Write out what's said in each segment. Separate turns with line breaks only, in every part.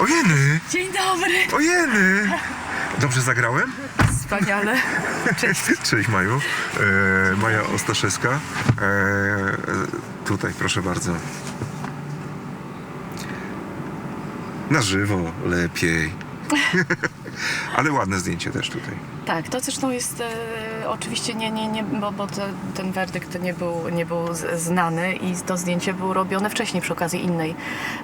Ojeny!
Dzień dobry.
Ojeny! Dobrze zagrałem?
Wspaniale. Cześć.
Cześć Maju. E, Maja Ostaszewska. E, tutaj proszę bardzo. Na żywo lepiej. Ale ładne zdjęcie też tutaj.
Tak, to zresztą jest e, oczywiście nie, nie, nie bo, bo te, ten werdykt nie był, nie był znany i to zdjęcie było robione wcześniej przy okazji innej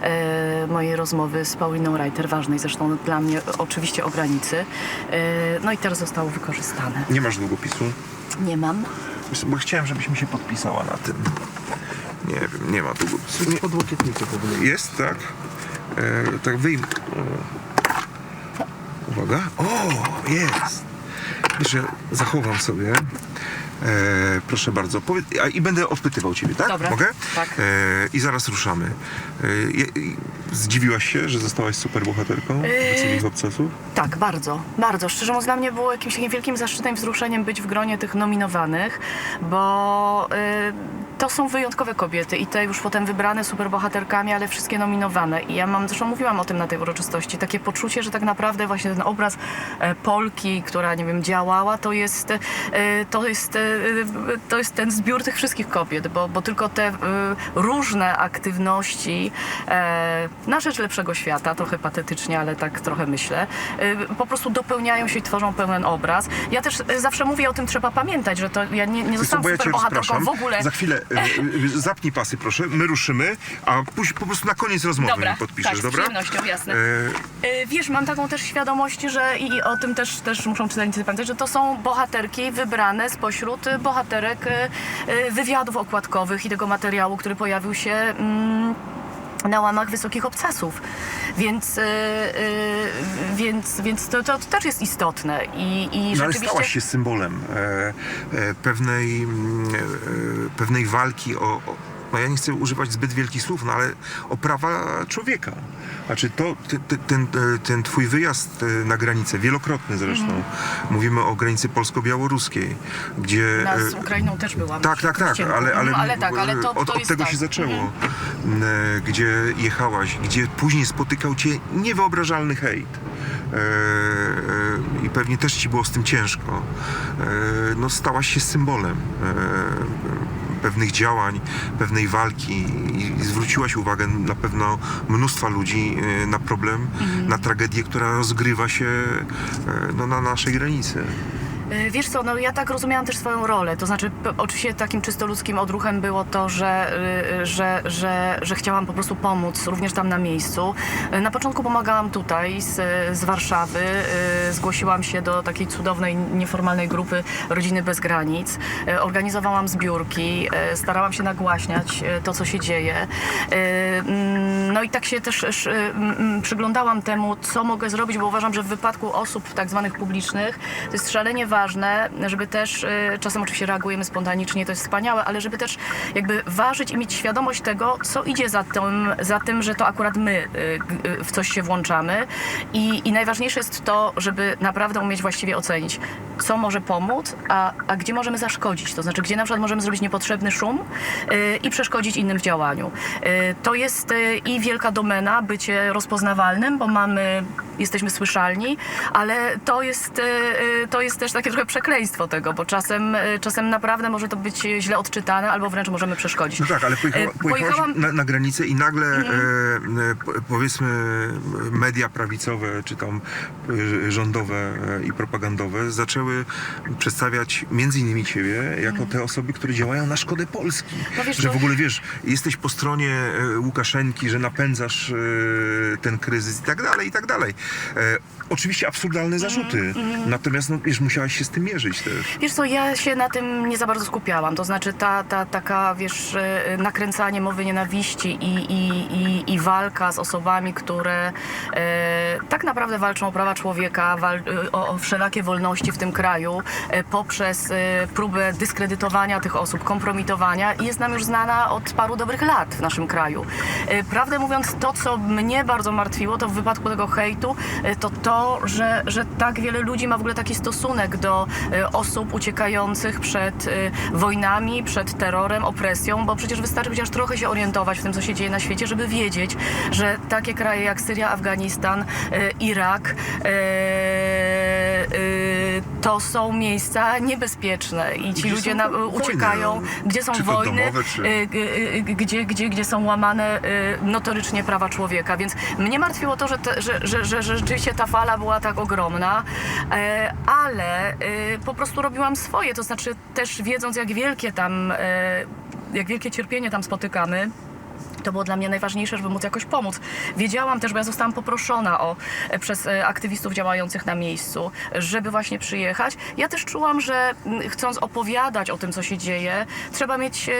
e, mojej rozmowy z Pauliną Reiter, ważnej zresztą dla mnie oczywiście o granicy. E, no i teraz zostało wykorzystane.
Nie masz długopisu?
Nie mam.
Bo chciałem, żebyś mi się podpisała na tym. Nie wiem, nie ma długopisu. Nie.
Podłokietnicy powinien.
Jest, tak? E, tak wyjmę. O. Uwaga. O, jest. Ja zachowam sobie. E, proszę bardzo. Powiedz, a, I będę odpytywał ciebie, tak?
Dobra,
Mogę?
tak.
E, I zaraz ruszamy. I- zdziwiłaś się, że zostałaś superbohaterką Wycofnych Obcasów?
Tak, bardzo, bardzo. Szczerze mówiąc, dla mnie było jakimś takim wielkim zaszczytem i wzruszeniem być w gronie tych nominowanych, bo y, to są wyjątkowe kobiety i te już potem wybrane superbohaterkami, ale wszystkie nominowane. I ja mam, zresztą mówiłam o tym na tej uroczystości, takie poczucie, że tak naprawdę właśnie ten obraz e, Polki, która, nie wiem, działała, to jest, e, to jest, e, to jest ten zbiór tych wszystkich kobiet, bo, bo tylko te różne aktywności na rzecz lepszego świata, trochę patetycznie, ale tak trochę myślę, e, po prostu dopełniają się i tworzą pełen obraz. Ja też e, zawsze mówię o tym, trzeba pamiętać, że to ja nie, nie
Wiesz
zostałam
bo ja cię
superbohaterką
rozpraszam.
w ogóle.
Za chwilę e, e, zapnij pasy, proszę. My ruszymy, a później po prostu na koniec rozmowy
Dobra,
mi podpiszesz,
tak, z
dobra?
przyjemnością, jasne.
E,
E, Wiesz, mam taką też świadomość, że i o tym też, też muszą czytelnicy pamiętać, że to są bohaterki wybrane spośród e, bohaterek e, e, wywiadów okładkowych i tego materiału, który pojawił się mm, na łamach Wysokich Obcasów. Więc, e, e, więc, więc to, to też jest istotne. I, i
No ale
rzeczywiście...
stałaś się symbolem e, e, pewnej, mm, e, pewnej walki o, o, no ja nie chcę używać zbyt wielkich słów, no ale o prawa człowieka. Znaczy to, ten, e, ten twój wyjazd e, na granicę, wielokrotny zresztą,
Mhm.
mówimy o granicy polsko-białoruskiej, gdzie...
Na, z
e,
Ukrainą też byłam.
tak, tak, tak,
Cienko.
ale, ale,
No, ale tak, ale to,
od,
to
od tego
tak.
się zaczęło,
Mhm.
e, gdzie jechałaś, gdzie później spotykał cię niewyobrażalny hejt. I pewnie też ci było z tym ciężko. No, stałaś się symbolem pewnych działań, pewnej walki i, zwróciłaś uwagę na pewno mnóstwa ludzi e, na problem,
Mhm.
na tragedię, która rozgrywa się e, no, na naszej granicy.
Y, Wiesz co, no ja tak rozumiałam też swoją rolę. To znaczy, oczywiście takim czysto ludzkim odruchem było to, że, y, y, że, że, że chciałam po prostu pomóc również tam na miejscu. Y, Na początku pomagałam tutaj z, z Warszawy. y, Zgłosiłam się do takiej cudownej, nieformalnej grupy Rodziny Bez Granic. Organizowałam zbiórki, starałam się nagłaśniać to, co się dzieje. Mm, No i tak się też przyglądałam temu, co mogę zrobić, bo uważam, że w wypadku osób tak zwanych publicznych to jest szalenie ważne, żeby też, y, czasem oczywiście reagujemy spontanicznie, to jest wspaniałe, ale żeby też jakby ważyć i mieć świadomość tego, co idzie za tym, za tym że to akurat my y, w coś się włączamy. I, I najważniejsze jest to, żeby naprawdę umieć właściwie ocenić, co może pomóc, a, a gdzie możemy zaszkodzić. To znaczy, gdzie na przykład możemy zrobić niepotrzebny szum y, i przeszkodzić innym w działaniu. To jest i wielka domena bycie rozpoznawalnym, bo mamy, jesteśmy słyszalni, ale to jest, y, y, to jest też takie trochę przekleństwo tego, bo czasem, y, czasem naprawdę może to być źle odczytane, albo wręcz możemy przeszkodzić.
No tak, ale pojechała,
E, pojechałam- Mhm.
na, na granicę i nagle e, e, po- powiedzmy media prawicowe czy tam e, rządowe e, i propagandowe zaczęły przedstawiać między innymi ciebie jako te osoby, które działają na szkodę Polski.
Mhm. No wiesz,
że w ogóle wiesz, jesteś po stronie e, Łukaszenki, że napędzasz e, ten kryzys i tak dalej, i tak dalej. E, Oczywiście absurdalne
Mhm,
zarzuty, natomiast no, wiesz, musiałaś się z tym mierzyć też.
Wiesz co, ja się na tym nie za bardzo skupiałam. To znaczy ta, ta taka, wiesz, e, nakręcanie mowy nienawiści i, i, i, i walka z osobami, które e, tak naprawdę walczą o prawa człowieka, wal, e, o, o wszelakie wolności w tym kraju e, poprzez e, próbę dyskredytowania tych osób, kompromitowania jest nam już znana od paru dobrych lat w naszym kraju. E, prawdę mówiąc, to co mnie bardzo martwiło, to w wypadku tego hejtu, e, to to, to, że, że tak wiele ludzi ma w ogóle taki stosunek do e, osób uciekających przed e, wojnami, przed terrorem, opresją, bo przecież wystarczy chociaż trochę się orientować w tym, co się dzieje na świecie, żeby wiedzieć, że takie kraje jak Syria, Afganistan, e, Irak e, e, to są miejsca niebezpieczne i ci
Gdzie
ludzie
są
na,
wojny,
uciekają,
no.
gdzie są
Czy to
wojny,
domowe, czy-
g- e, gdzie, gdzie, gdzie są łamane e, notorycznie prawa człowieka. Więc mnie martwiło to, że, te, że, że, że, że rzeczywiście ta fala była tak ogromna, e, ale po prostu robiłam swoje. To znaczy też wiedząc, jak wielkie tam, e, jak wielkie cierpienie tam spotykamy. To było dla mnie najważniejsze, żeby móc jakoś pomóc. Wiedziałam też, bo ja zostałam poproszona o, e, przez e, aktywistów działających na miejscu, żeby właśnie przyjechać. Ja też czułam, że chcąc opowiadać o tym, co się dzieje, trzeba mieć e,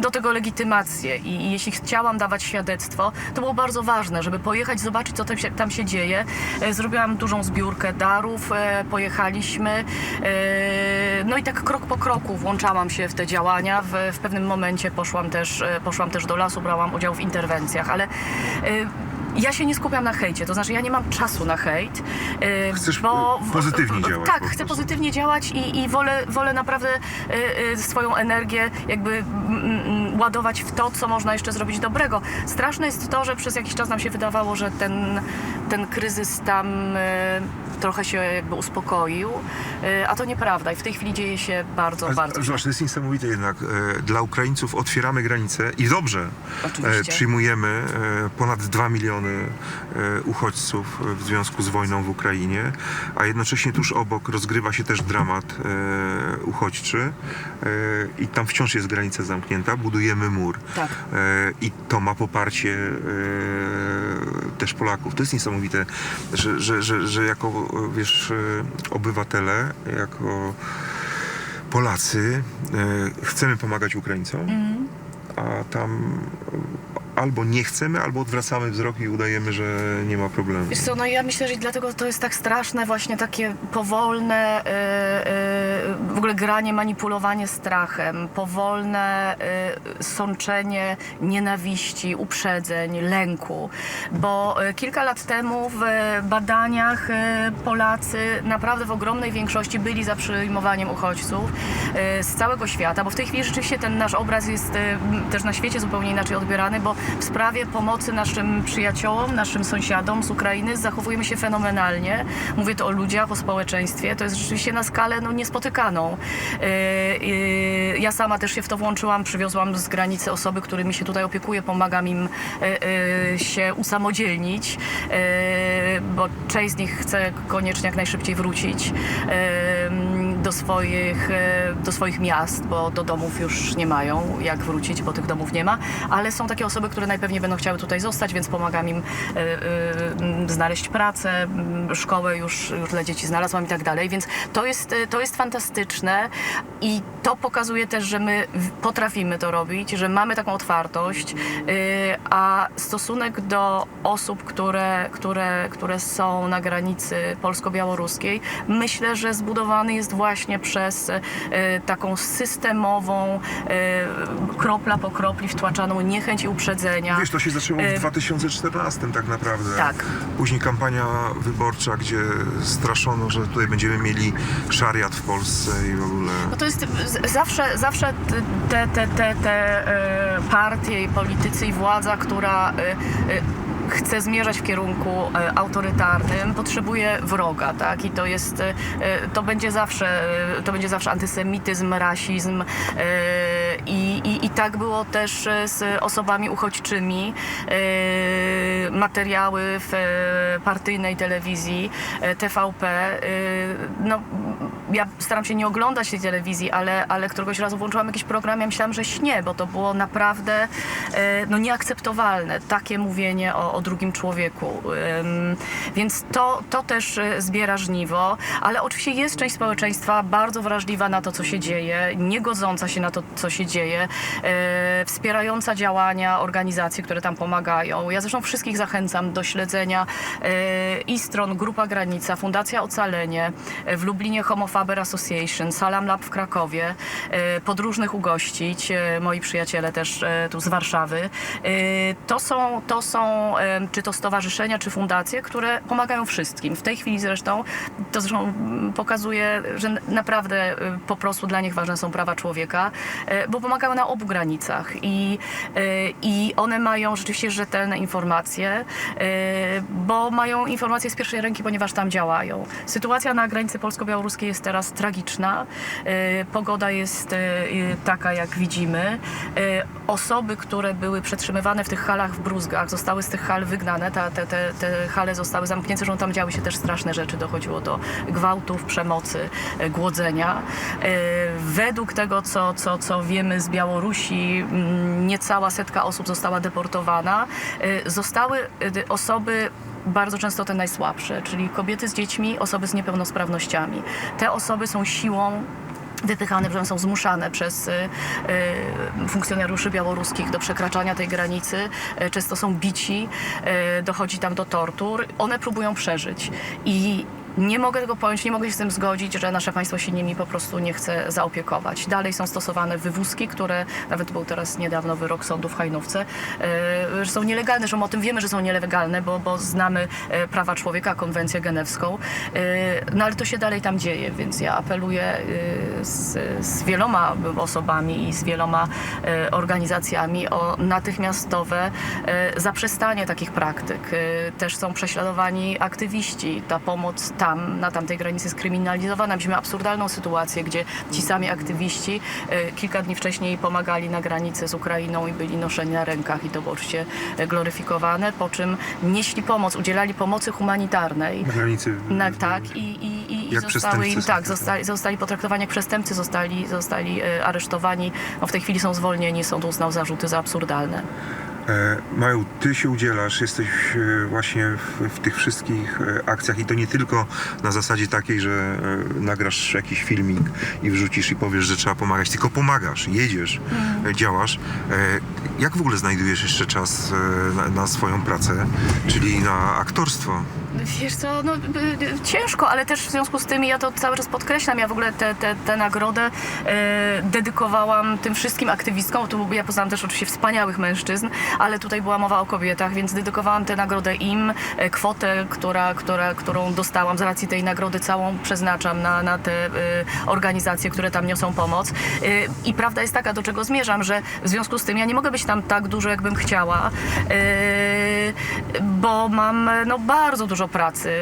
do tego legitymację. I, jeśli chciałam dawać świadectwo, to było bardzo ważne, żeby pojechać, zobaczyć, co tam się, tam się dzieje. Zrobiłam dużą zbiórkę darów, pojechaliśmy. No i tak krok po kroku włączałam się w te działania. W, w pewnym momencie poszłam też, poszłam też do lasu, brałam udział w interwencjach, ale e, ja się nie skupiam na hejcie, to znaczy ja nie mam czasu na hejt. e,
Chcesz,
bo
e, pozytywnie działać
Tak,
po
chcę pozytywnie działać i, i wolę, wolę naprawdę swoją energię jakby ładować w to, co można jeszcze zrobić dobrego. Straszne jest to, że przez jakiś czas nam się wydawało, że ten, ten kryzys tam trochę się jakby uspokoił, e, a to nieprawda i w tej chwili dzieje się bardzo, bardzo
zobacz, to jest niesamowite jednak. E, Dla Ukraińców otwieramy granice i dobrze.
Oczywiście.
E, Przyjmujemy e, ponad 2 miliony uchodźców w związku z wojną w Ukrainie, a jednocześnie tuż obok rozgrywa się też dramat uchodźczy i tam wciąż jest granica zamknięta, budujemy mur.
Tak.
I to ma poparcie też Polaków. To jest niesamowite, że, że, że, że jako wiesz, e, obywatele, jako Polacy e, chcemy pomagać Ukraińcom,
Mhm.
a tam albo nie chcemy, albo odwracamy wzrok i udajemy, że nie ma problemu.
Wiesz co, no ja myślę, że dlatego to jest tak straszne, właśnie takie powolne e, e, w ogóle granie, manipulowanie strachem, powolne e, sączenie nienawiści, uprzedzeń, lęku. Bo e, kilka lat temu w badaniach e, Polacy naprawdę w ogromnej większości byli za przyjmowaniem uchodźców e, z całego świata, bo w tej chwili rzeczywiście ten nasz obraz jest też na świecie zupełnie inaczej odbierany, bo w sprawie pomocy naszym przyjaciołom, naszym sąsiadom z Ukrainy zachowujemy się fenomenalnie. Mówię to o ludziach, o społeczeństwie. To jest rzeczywiście na skalę no, niespotykaną. E, e, Ja sama też się w to włączyłam, przywiozłam z granicy osoby, którymi się tutaj opiekuję, pomagam im e, się usamodzielnić, bo część z nich chce koniecznie jak najszybciej wrócić do swoich, e, do swoich miast, bo do domów już nie mają. Jak wrócić, bo tych domów nie ma, ale są takie osoby, które najpewniej będą chciały tutaj zostać, więc pomagam im e, e, znaleźć pracę, szkołę już, już dla dzieci znalazłam i tak dalej, więc to jest, to jest fantastyczne i to pokazuje też, że my potrafimy to robić, że mamy taką otwartość, a stosunek do osób, które, które, które są na granicy polsko-białoruskiej, myślę, że zbudowany jest właśnie przez e, taką systemową, e, kropla po kropli wtłaczaną niechęć i uprzedzenia.
Wiesz, to się zaczęło
E,
w 2014 tak naprawdę.
Tak.
Później kampania wyborcza, gdzie straszono, że tutaj będziemy mieli szariat w Polsce i w ogóle.
No to jest zawsze, zawsze te, te, te, te e, partie i politycy i władza, która e, e, chce zmierzać w kierunku e, autorytarnym, potrzebuje wroga, tak? I to jest, e, to będzie zawsze, e, to będzie zawsze antysemityzm, rasizm i, i, i tak było też z osobami uchodźczymi. Materiały w partyjnej telewizji TVP, no ja staram się nie oglądać tej telewizji, ale, ale któregoś razu włączyłam jakiś program, ja myślałam, że śnie, bo to było naprawdę e, no, nieakceptowalne, takie mówienie o, o drugim człowieku. Więc to, to też e, zbiera żniwo, ale oczywiście jest część społeczeństwa bardzo wrażliwa na to, co się dzieje, nie godząca się na to, co się dzieje, e, wspierająca działania organizacji, które tam pomagają. Ja zresztą wszystkich zachęcam do śledzenia i stron Grupa Granica, Fundacja Ocalenie, w Lublinie Homofa Faber Association, Salam Lab w Krakowie, e, podróżnych ugościć, e, moi przyjaciele też e, tu z Warszawy. To są, to są czy to stowarzyszenia, czy fundacje, które pomagają wszystkim. W tej chwili zresztą, to zresztą mm, pokazuje, że naprawdę po prostu dla nich ważne są prawa człowieka, bo pomagają na obu granicach i, i one mają rzeczywiście rzetelne informacje, bo mają informacje z pierwszej ręki, ponieważ tam działają. Sytuacja na granicy polsko-białoruskiej jest teraz tragiczna. E, Pogoda jest e, e, taka, jak widzimy. Osoby, które były przetrzymywane w tych halach w Bruzgach, zostały z tych hal wygnane. Te, te, te hale zostały zamknięte, zresztą tam działy się też straszne rzeczy. Dochodziło do gwałtów, przemocy, głodzenia. Według tego, co, co, co wiemy z Białorusi, mm, niecała setka osób została deportowana. Zostały osoby bardzo często te najsłabsze, czyli kobiety z dziećmi, osoby z niepełnosprawnościami. Te osoby są siłą wypychane, że są zmuszane przez y, y, funkcjonariuszy białoruskich do przekraczania tej granicy. Y, często są bici, y, dochodzi tam do tortur. One próbują przeżyć. I nie mogę tego pojąć, nie mogę się z tym zgodzić, że nasze państwo się nimi po prostu nie chce zaopiekować. Dalej są stosowane wywózki, które, nawet był teraz niedawno wyrok sądu w Hajnówce, y, że są nielegalne, że my o tym wiemy, że są nielegalne, bo, bo znamy y, prawa człowieka, konwencję genewską, y, no ale to się dalej tam dzieje, więc ja apeluję z, z wieloma osobami i z wieloma organizacjami o natychmiastowe zaprzestanie takich praktyk. Też są prześladowani aktywiści. Ta pomoc tam, na tamtej granicy jest kryminalizowana. Mieliśmy absurdalną sytuację, gdzie ci sami aktywiści y, kilka dni wcześniej pomagali na granicy z Ukrainą i byli noszeni na rękach i to było oczywiście y, gloryfikowane, po czym nieśli pomoc, udzielali pomocy humanitarnej.
Na granicy.
Na, tak, i, i, i,
Jak
zostały im tak, zostali, zostali potraktowani jak przestępcy, zostali, zostali e, aresztowani. No, w tej chwili są zwolnieni, sąd uznał zarzuty za absurdalne.
E, Maju, ty się udzielasz, jesteś e, właśnie w, w tych wszystkich e, akcjach i to nie tylko na zasadzie takiej, że nagrasz jakiś filmik i wrzucisz i powiesz, że trzeba pomagać, tylko pomagasz, jedziesz, e, działasz. Jak w ogóle znajdujesz jeszcze czas na, na swoją pracę, czyli na aktorstwo?
Wiesz co, no, y, y, ciężko, ale też w związku z tym ja to cały czas podkreślam. Ja w ogóle tę te, te nagrodę e, dedykowałam tym wszystkim aktywistkom. Tu ja poznałam też oczywiście wspaniałych mężczyzn, ale tutaj była mowa o kobietach, więc dedykowałam tę nagrodę im. E, kwotę, która, która, którą dostałam z racji tej nagrody całą przeznaczam na, na te e, organizacje, które tam niosą pomoc. E, I prawda jest taka, do czego zmierzam, że w związku z tym ja nie mogę być tam tak dużo, jakbym chciała, e, bo mam no, bardzo dużo pracy.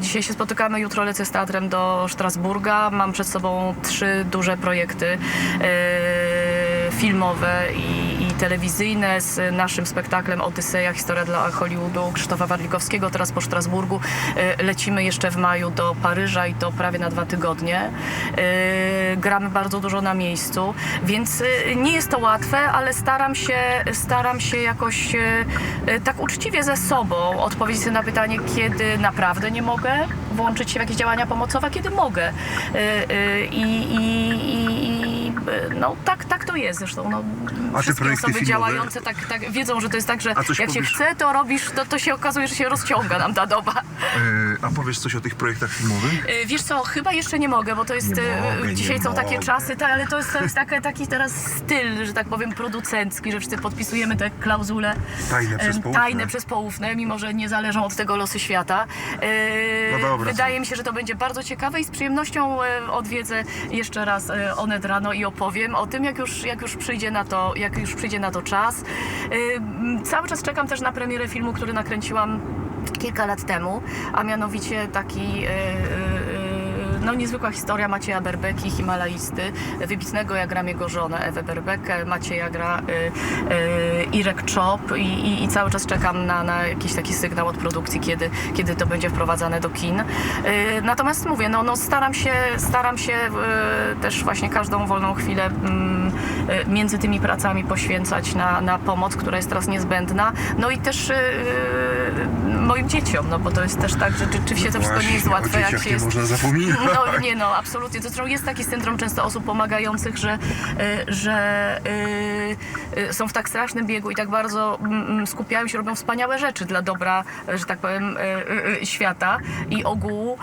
Dzisiaj się spotykamy, jutro lecę z teatrem do Strasburga. Mam przed sobą trzy duże projekty e, filmowe i, i telewizyjne z naszym spektaklem Odyseja, historia dla Hollywoodu Krzysztofa Warlikowskiego. Teraz po Strasburgu e, lecimy jeszcze w maju do Paryża i to prawie na dwa tygodnie. E, Gramy bardzo dużo na miejscu, więc e, nie jest to łatwe, ale staram się, staram się jakoś tak uczciwie ze sobą odpowiedzieć na pytanie, kiedy naprawdę nie mogę włączyć się w jakieś działania pomocowe, kiedy mogę. I, i, i, no tak, tak to jest zresztą. No,
A
wszystkie osoby
filmowe?
działające tak, tak wiedzą, że to jest tak, że jak
powiesz-
się chce, to robisz, to, to się okazuje, że się rozciąga nam ta doba.
E, A powiesz coś o tych projektach filmowych?
E, Wiesz co, chyba jeszcze nie mogę, bo to jest. E,
mogę,
dzisiaj są takie
mogę.
czasy, tak, ale to jest, to jest taki, taki teraz styl, że tak powiem, producencki, że wszyscy podpisujemy te klauzule
Tajne przez poufne.
tajne przez poufne, mimo że nie zależą od tego losy świata.
No dobra,
Wydaje mi się, że to będzie bardzo ciekawe i z przyjemnością odwiedzę jeszcze raz Onet rano i opowiem o tym, jak już, jak już przyjdzie na to, jak już przyjdzie na to czas. Cały czas czekam też na premierę filmu, który nakręciłam kilka lat temu, a mianowicie taki e, e, no, niezwykła historia Macieja Berbeki, Himalajsty, wybitnego, ja gram jego żonę Ewę Berbekę, Macieja gra y, y, Irek Czop i, i, i cały czas czekam na, na jakiś taki sygnał od produkcji, kiedy, kiedy to będzie wprowadzane do kin. Y, natomiast mówię, no, no staram się, staram się y, też właśnie każdą wolną chwilę mm, e, między tymi pracami poświęcać na, na pomoc, która jest teraz niezbędna. No i też e, moim dzieciom, no bo to jest też tak, że rzeczywiście to wszystko nie jest łatwe, jak się
nie
jest...
można zapominać.
No nie no, absolutnie. To zresztą jest taki syndrom często osób pomagających, że, y, że y, y, są w tak strasznym biegu i tak bardzo mm, mm, skupiają się, robią wspaniałe rzeczy dla dobra, że tak powiem, y, y, y, świata i ogółu,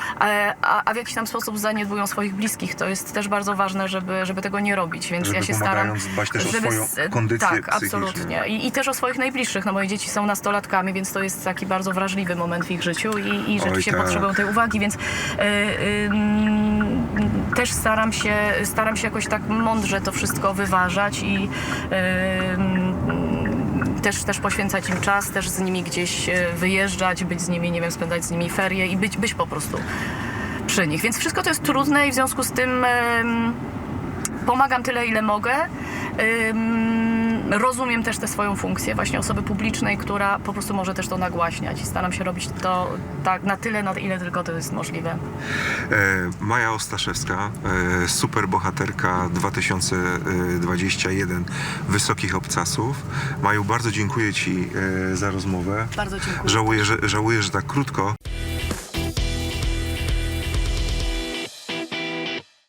a, a w jakiś tam sposób zaniedbują swoich bliskich. To jest też bardzo ważne, żeby, żeby tego nie robić, więc
Żeby
ja się staram...
dbać też o swoją kondycję
Tak,
psychiczną.
absolutnie. I, I też o swoich najbliższych. No moje dzieci są nastolatkami, więc to jest taki bardzo wrażliwy moment w ich życiu i, i rzeczywiście
tak.
potrzebują tej uwagi, więc y, też staram się, staram się jakoś tak mądrze to wszystko wyważać i też, też poświęcać im czas, też z nimi gdzieś e, wyjeżdżać, być z nimi, nie wiem, spędzać z nimi ferie i być, być po prostu przy nich. Więc wszystko to jest trudne i w związku z tym pomagam tyle, ile mogę. Rozumiem też tę swoją funkcję właśnie osoby publicznej, która po prostu może też to nagłaśniać i staram się robić to tak na tyle, na ile tylko to jest możliwe.
E, Maja Ostaszewska, super bohaterka 2021 Wysokich Obcasów. Maju, bardzo dziękuję Ci e, za rozmowę.
Bardzo dziękuję.
Żałuję, że, żałuję, że tak krótko.